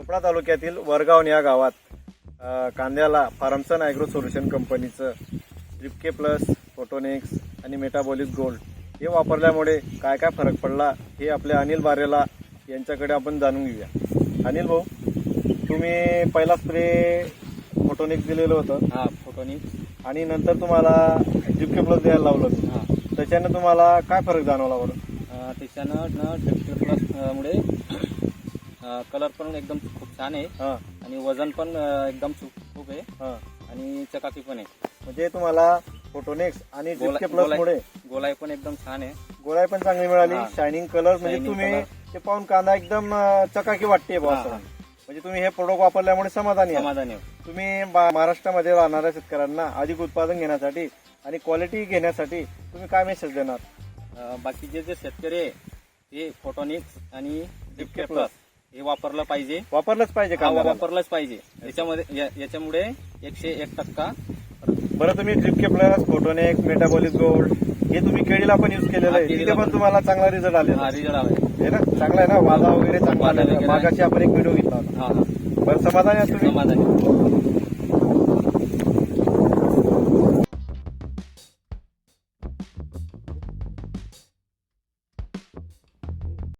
चोपडा तालुक्यातील वरगाव या गावात कांद्याला फार्मसन ॲग्रो सोल्युशन कंपनीचं रिपके प्लस फोटोनिक्स आणि मेटाबॉलिक गोल्ड हे वापरल्यामुळे काय काय फरक पडला हे आपल्या अनिल बारेला यांच्याकडे आपण जाणून घेऊया. अनिल भाऊ तुम्ही पहिला स्प्रे फोटोनिक्स दिलेलं होतं. हा फोटोनी आणि नंतर तुम्हाला रिपके प्लस द्यायला लावलं. होतं हा. त्याच्यानं तुम्हाला काय फरक जाणवला बरं? त्याच्यानं न प्लस मुळे कलर पण एकदम खूप छान आहे. हां. आणि वजन पण एकदम खूप आहे. हां. आणि चकाकी पण आहे. म्हणजे तुम्हाला फोटोनिक्स आणि प्लस मुळे गोलाई पण एकदम छान आहे. गोळाई पण चांगली मिळाली. शायनिंग कलर म्हणजे तुम्ही. ते पाहून कांदा एकदम चकाकी वाटते. म्हणजे तुम्ही हे प्रोडक्ट वापरल्यामुळे समाधानी आहे समाधानी. तुम्ही महाराष्ट्रामध्ये राहणाऱ्या शेतकऱ्यांना अधिक उत्पादन घेण्यासाठी आणि क्वालिटी घेण्यासाठी तुम्ही काय मेसेज देणार? बाकीचे जे शेतकरी आहे ते फोटोनिक्स आणि प्लस हे वापरलं पाहिजे. वापरलंच पाहिजे हा कांदा वापरलंच पाहिजे. याच्यामध्ये या- याच्यामुळे एकशे एक टक्का बरं तुम्ही ड्रिपके प्लस फोटोनेक्स मेटाबॉलिक गोल्ड हे तुम्ही केळीला पण युज केलेलं हा, आहे केळीला तिथे पण पण. तुम्हाला चांगला रिझल्ट आलेला हा रिझल्ट आहे. आहे ना? चांगला आहे ना? वाजा वगैरे चांगला वाजा आलेला आहे. वगैरे आहे. मागाशी आपण एक व्हिडिओ घेतला होता. हा हा. बरं समाधानी आहात तुम्ही? समाधानी.